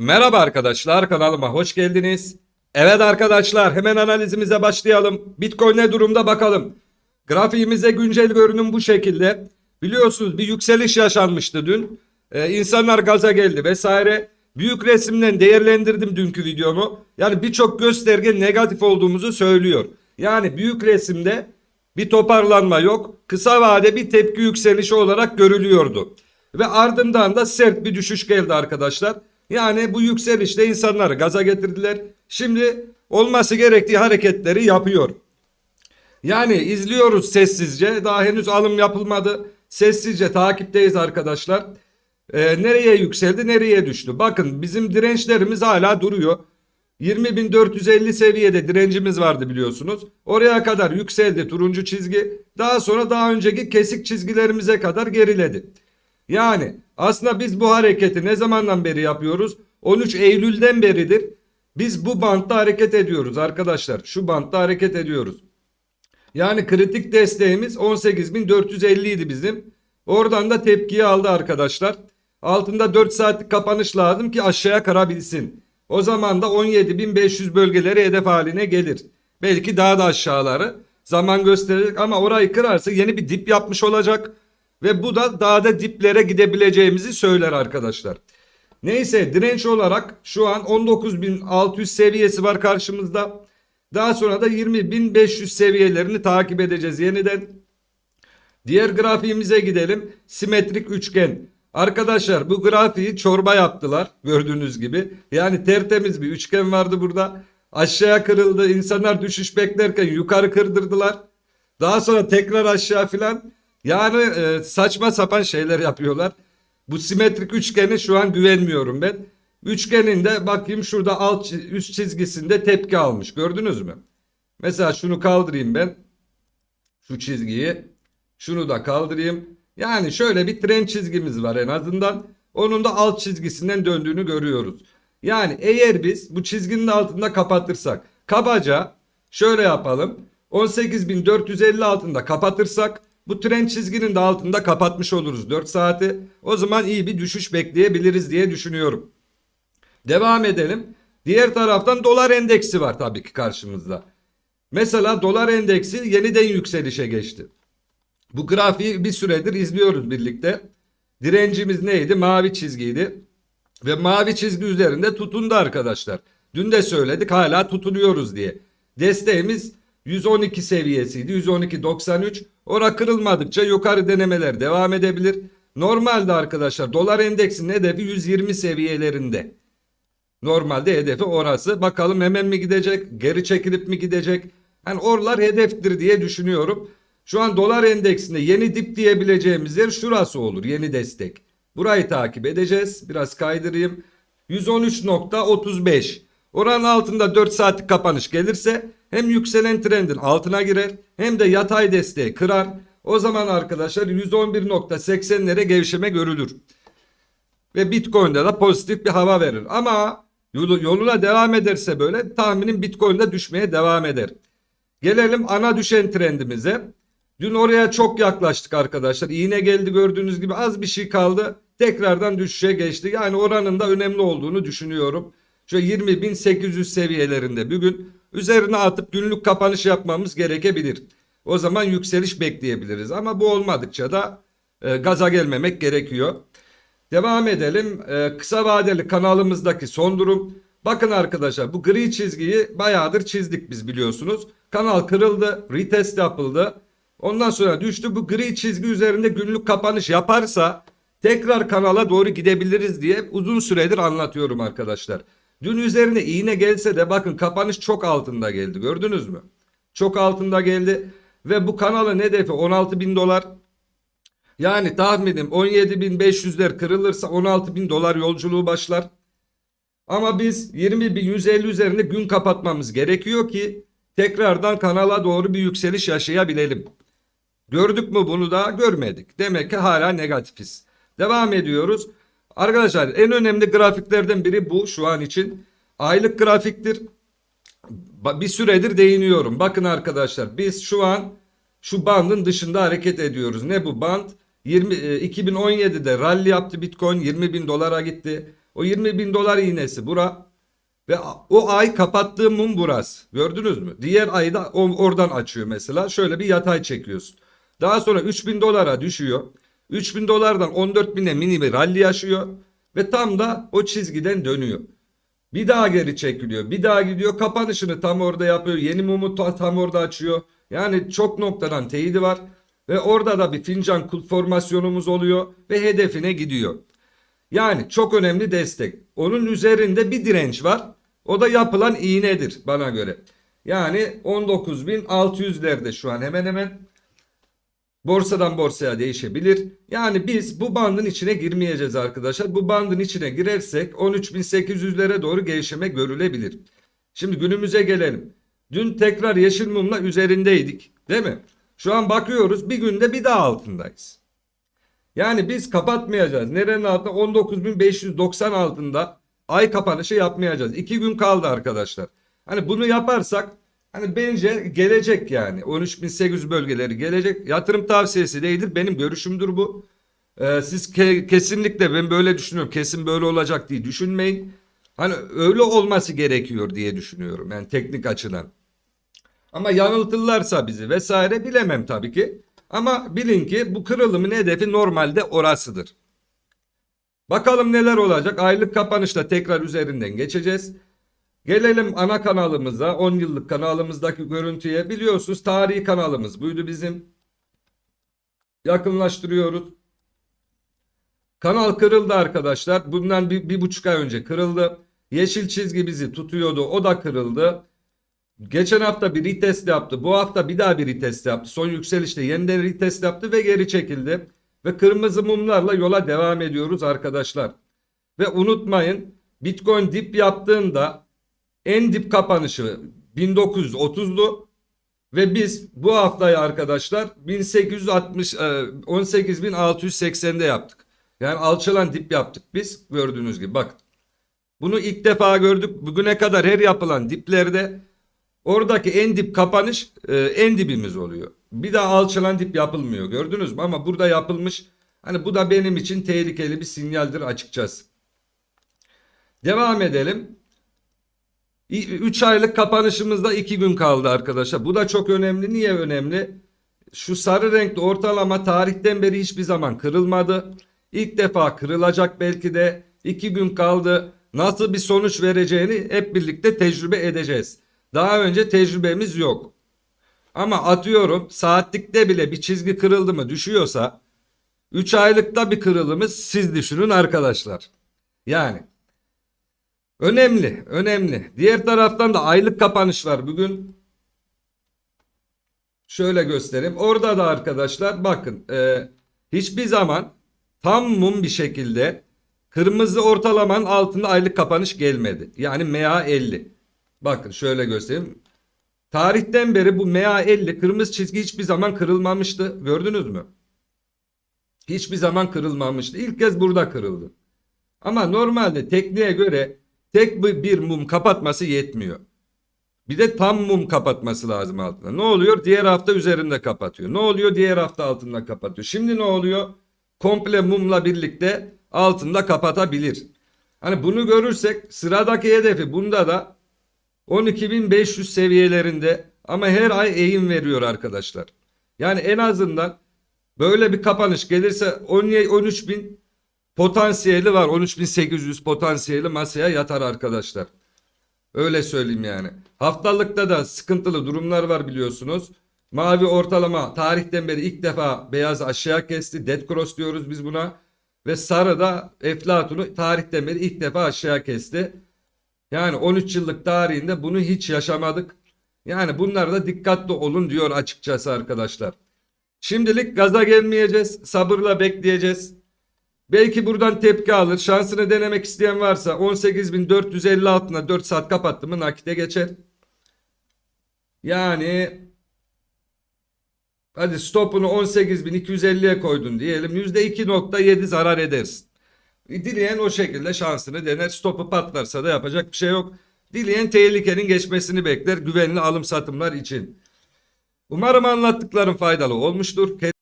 Merhaba arkadaşlar kanalıma hoş geldiniz. Evet arkadaşlar hemen analizimize başlayalım. Bitcoin ne durumda bakalım. Grafiğimize güncel görünüm bu şekilde. Biliyorsunuz bir yükseliş yaşanmıştı dün. Ee, insanlar gaza geldi vesaire. Büyük resimden değerlendirdim dünkü videomu. Yani birçok gösterge negatif olduğumuzu söylüyor. Yani büyük resimde bir toparlanma yok. Kısa vade bir tepki yükselişi olarak görülüyordu. Ve ardından da sert bir düşüş geldi arkadaşlar. Yani bu yükselişte insanları gaza getirdiler. Şimdi olması gerektiği hareketleri yapıyor. Yani izliyoruz sessizce. Daha henüz alım yapılmadı. Sessizce takipteyiz arkadaşlar. Ee, nereye yükseldi, nereye düştü? Bakın bizim dirençlerimiz hala duruyor. 20.450 seviyede direncimiz vardı biliyorsunuz. Oraya kadar yükseldi turuncu çizgi. Daha sonra daha önceki kesik çizgilerimize kadar geriledi. Yani aslında biz bu hareketi ne zamandan beri yapıyoruz? 13 Eylül'den beridir. Biz bu bantta hareket ediyoruz arkadaşlar. Şu bantta hareket ediyoruz. Yani kritik desteğimiz 18.450 idi bizim. Oradan da tepkiyi aldı arkadaşlar. Altında 4 saatlik kapanış lazım ki aşağıya karabilsin. O zaman da 17.500 bölgeleri hedef haline gelir. Belki daha da aşağıları zaman gösterecek ama orayı kırarsa yeni bir dip yapmış olacak. Ve bu da daha da diplere gidebileceğimizi söyler arkadaşlar. Neyse direnç olarak şu an 19.600 seviyesi var karşımızda. Daha sonra da 20.500 seviyelerini takip edeceğiz yeniden. Diğer grafiğimize gidelim. Simetrik üçgen. Arkadaşlar bu grafiği çorba yaptılar gördüğünüz gibi. Yani tertemiz bir üçgen vardı burada. Aşağıya kırıldı. İnsanlar düşüş beklerken yukarı kırdırdılar. Daha sonra tekrar aşağı filan. Yani e, saçma sapan şeyler yapıyorlar. Bu simetrik üçgeni şu an güvenmiyorum ben. Üçgenin de bakayım şurada alt üst çizgisinde tepki almış. Gördünüz mü? Mesela şunu kaldırayım ben. Şu çizgiyi. Şunu da kaldırayım. Yani şöyle bir tren çizgimiz var en azından. Onun da alt çizgisinden döndüğünü görüyoruz. Yani eğer biz bu çizginin altında kapatırsak kabaca şöyle yapalım. 18.450 altında kapatırsak bu tren çizginin de altında kapatmış oluruz 4 saati. O zaman iyi bir düşüş bekleyebiliriz diye düşünüyorum. Devam edelim. Diğer taraftan dolar endeksi var tabii ki karşımızda. Mesela dolar endeksi yeniden yükselişe geçti. Bu grafiği bir süredir izliyoruz birlikte. Direncimiz neydi? Mavi çizgiydi. Ve mavi çizgi üzerinde tutundu arkadaşlar. Dün de söyledik hala tutunuyoruz diye. Desteğimiz 112 seviyesiydi. 112.93. Ora kırılmadıkça yukarı denemeler devam edebilir. Normalde arkadaşlar dolar endeksinin hedefi 120 seviyelerinde. Normalde hedefi orası. Bakalım hemen mi gidecek? Geri çekilip mi gidecek? Hani oralar hedeftir diye düşünüyorum. Şu an dolar endeksinde yeni dip diyebileceğimiz yer şurası olur. Yeni destek. Burayı takip edeceğiz. Biraz kaydırayım. 113.35. Oranın altında 4 saatlik kapanış gelirse hem yükselen trendin altına girer hem de yatay desteği kırar. O zaman arkadaşlar 111.80'lere gevşeme görülür. Ve Bitcoin'de de pozitif bir hava verir. Ama yolu- yoluna devam ederse böyle tahminim Bitcoin'de düşmeye devam eder. Gelelim ana düşen trendimize. Dün oraya çok yaklaştık arkadaşlar. İğne geldi gördüğünüz gibi az bir şey kaldı. Tekrardan düşüşe geçti. Yani oranın da önemli olduğunu düşünüyorum. Şöyle 20.800 seviyelerinde bugün üzerine atıp günlük kapanış yapmamız gerekebilir. O zaman yükseliş bekleyebiliriz. Ama bu olmadıkça da e, gaza gelmemek gerekiyor. Devam edelim. Ee, kısa vadeli kanalımızdaki son durum. Bakın arkadaşlar bu gri çizgiyi bayağıdır çizdik biz biliyorsunuz. Kanal kırıldı, retest yapıldı. Ondan sonra düştü bu gri çizgi üzerinde günlük kapanış yaparsa tekrar kanala doğru gidebiliriz diye uzun süredir anlatıyorum arkadaşlar. Dün üzerine iğne gelse de bakın kapanış çok altında geldi gördünüz mü? Çok altında geldi ve bu kanalın hedefi 16 bin dolar. Yani tahminim 17.500'ler kırılırsa 16.000 dolar yolculuğu başlar. Ama biz 20.150 üzerinde gün kapatmamız gerekiyor ki tekrardan kanala doğru bir yükseliş yaşayabilelim. Gördük mü bunu da görmedik. Demek ki hala negatifiz. Devam ediyoruz. Arkadaşlar en önemli grafiklerden biri bu şu an için. Aylık grafiktir. Bir süredir değiniyorum. Bakın arkadaşlar biz şu an şu bandın dışında hareket ediyoruz. Ne bu band? 20, e, 2017'de rally yaptı Bitcoin 20 bin dolara gitti. O 20 bin dolar iğnesi bura. Ve o ay kapattığı mum burası. Gördünüz mü? Diğer ayı da oradan açıyor mesela. Şöyle bir yatay çekiyorsun. Daha sonra 3000 dolara düşüyor. 3000 dolardan 14 bine mini bir rally yaşıyor. Ve tam da o çizgiden dönüyor. Bir daha geri çekiliyor. Bir daha gidiyor. Kapanışını tam orada yapıyor. Yeni mumu ta- tam orada açıyor. Yani çok noktadan teyidi var. Ve orada da bir fincan kulp formasyonumuz oluyor. Ve hedefine gidiyor. Yani çok önemli destek. Onun üzerinde bir direnç var. O da yapılan iğnedir bana göre. Yani 19.600'lerde şu an hemen hemen borsadan borsaya değişebilir. Yani biz bu bandın içine girmeyeceğiz arkadaşlar. Bu bandın içine girersek 13.800'lere doğru gevşeme görülebilir. Şimdi günümüze gelelim. Dün tekrar yeşil mumla üzerindeydik değil mi? Şu an bakıyoruz bir günde bir daha altındayız. Yani biz kapatmayacağız. Nerenin altında? 19.590 altında ay kapanışı yapmayacağız. İki gün kaldı arkadaşlar. Hani bunu yaparsak hani bence gelecek yani. 13.800 bölgeleri gelecek. Yatırım tavsiyesi değildir. Benim görüşümdür bu. Ee, siz ke- kesinlikle ben böyle düşünüyorum. Kesin böyle olacak diye düşünmeyin. Hani öyle olması gerekiyor diye düşünüyorum. Yani teknik açıdan. Ama yanıltırlarsa bizi vesaire bilemem tabii ki. Ama bilin ki bu kırılımın hedefi normalde orasıdır. Bakalım neler olacak. Aylık kapanışta tekrar üzerinden geçeceğiz. Gelelim ana kanalımıza, 10 yıllık kanalımızdaki görüntüye. Biliyorsunuz tarihi kanalımız buydu bizim. Yakınlaştırıyoruz. Kanal kırıldı arkadaşlar. Bundan bir, bir buçuk ay önce kırıldı. Yeşil çizgi bizi tutuyordu. O da kırıldı. Geçen hafta bir retest yaptı. Bu hafta bir daha bir retest yaptı. Son yükselişte yeniden retest yaptı ve geri çekildi. Ve kırmızı mumlarla yola devam ediyoruz arkadaşlar. Ve unutmayın Bitcoin dip yaptığında en dip kapanışı 1930'du. Ve biz bu haftayı arkadaşlar 1860 e, 18680'de yaptık. Yani alçalan dip yaptık biz gördüğünüz gibi bakın. Bunu ilk defa gördük. Bugüne kadar her yapılan diplerde oradaki en dip kapanış e, en dibimiz oluyor. Bir daha alçalan dip yapılmıyor gördünüz mü? Ama burada yapılmış. Hani bu da benim için tehlikeli bir sinyaldir açıkçası. Devam edelim. 3 aylık kapanışımızda 2 gün kaldı arkadaşlar. Bu da çok önemli. Niye önemli? Şu sarı renkli ortalama tarihten beri hiçbir zaman kırılmadı. İlk defa kırılacak belki de 2 gün kaldı. Nasıl bir sonuç vereceğini hep birlikte tecrübe edeceğiz. Daha önce tecrübemiz yok. Ama atıyorum saatlikte bile bir çizgi kırıldı mı düşüyorsa 3 aylıkta bir kırılımız siz düşünün arkadaşlar. Yani önemli, önemli. Diğer taraftan da aylık kapanış var bugün. Şöyle göstereyim. Orada da arkadaşlar bakın e, hiçbir zaman tam mum bir şekilde kırmızı ortalamanın altında aylık kapanış gelmedi. Yani MA 50. Bakın şöyle göstereyim. Tarihten beri bu MA 50 kırmızı çizgi hiçbir zaman kırılmamıştı. Gördünüz mü? Hiçbir zaman kırılmamıştı. İlk kez burada kırıldı. Ama normalde tekniğe göre tek bir, mum kapatması yetmiyor. Bir de tam mum kapatması lazım altında. Ne oluyor? Diğer hafta üzerinde kapatıyor. Ne oluyor? Diğer hafta altında kapatıyor. Şimdi ne oluyor? Komple mumla birlikte altında kapatabilir. Hani bunu görürsek sıradaki hedefi bunda da 12.500 seviyelerinde ama her ay eğim veriyor arkadaşlar. Yani en azından böyle bir kapanış gelirse 13.000 potansiyeli var. 13.800 potansiyeli masaya yatar arkadaşlar. Öyle söyleyeyim yani. Haftalıkta da sıkıntılı durumlar var biliyorsunuz. Mavi ortalama tarihten beri ilk defa beyaz aşağı kesti. Dead cross diyoruz biz buna. Ve sarı da Eflatun'u tarihten beri ilk defa aşağı kesti. Yani 13 yıllık tarihinde bunu hiç yaşamadık. Yani bunlarda dikkatli olun diyor açıkçası arkadaşlar. Şimdilik gaza gelmeyeceğiz. Sabırla bekleyeceğiz. Belki buradan tepki alır. Şansını denemek isteyen varsa 18.450 altına 4 saat kapattı mı nakite geçer. Yani hadi stopunu 18.250'ye koydun diyelim. %2.7 zarar edersin. Dileyen o şekilde şansını dener. Stopu patlarsa da yapacak bir şey yok. Dileyen tehlikenin geçmesini bekler güvenli alım satımlar için. Umarım anlattıklarım faydalı olmuştur.